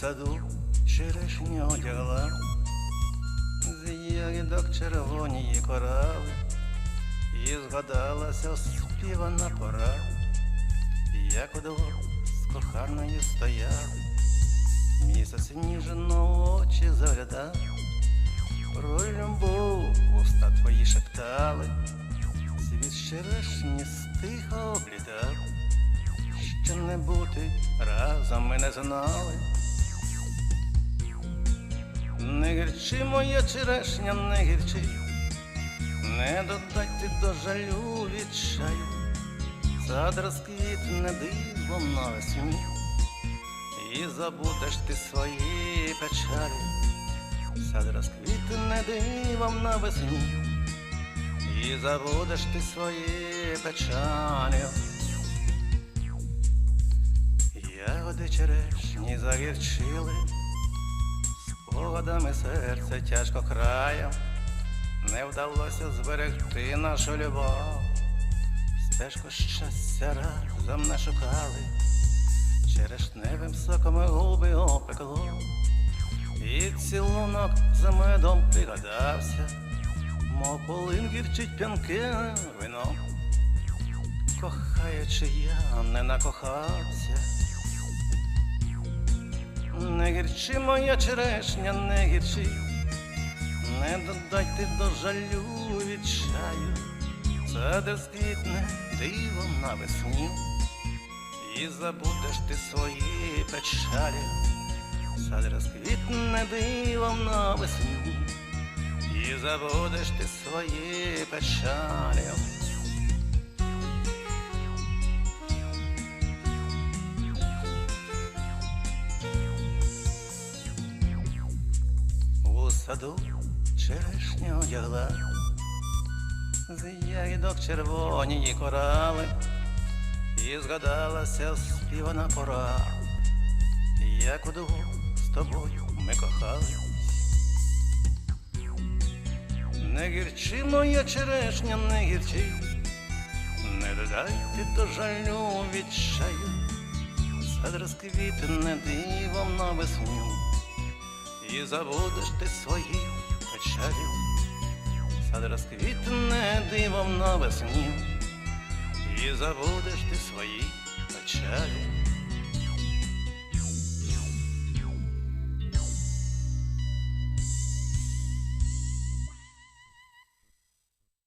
саду черешню одягла, з ягідок червоні корали, і згадалася співана пора, як удвох з коханою стояли, місяць ніжно очі заглядав, про любов уста твої шептали, світ черешні стиха облітав що не бути разом ми не знали. Не гірчи, моя черешня, не гірчи, не додайте до жалю відчаю, сад розквітне дивом навесні, і забудеш ти свої печалі, сад розквітне дивом навесні, і забудеш ти свої печалі. Ягоди черешні загірчили, спогадами серце тяжко краєм, не вдалося зберегти нашу любов, стежку щастя разом не шукали, черешневим соком губи опекло, і цілунок за медом пригадався, мов полин гірчить п'янке вино, кохаючи я не накохався. Не гірчи, моя черешня, не гірчи, не додайте до жалю відчаю, сад розквітне дивом навесні, і забудеш ти свої печалі, сад розквітне дивом навесні, і забудеш ти свої печалі. Саду черешня одягла, з ягідок червоні її корали, і згадалася співана пора, як удвох з тобою ми кохали. Не гірчи, моя черешня, не гірчи, не додайте до жалю відчаю, сад розквітне дивом на весню. І забудеш ти свої печалі, сад розквітне дивом навесні, і забудеш ти свої печалі.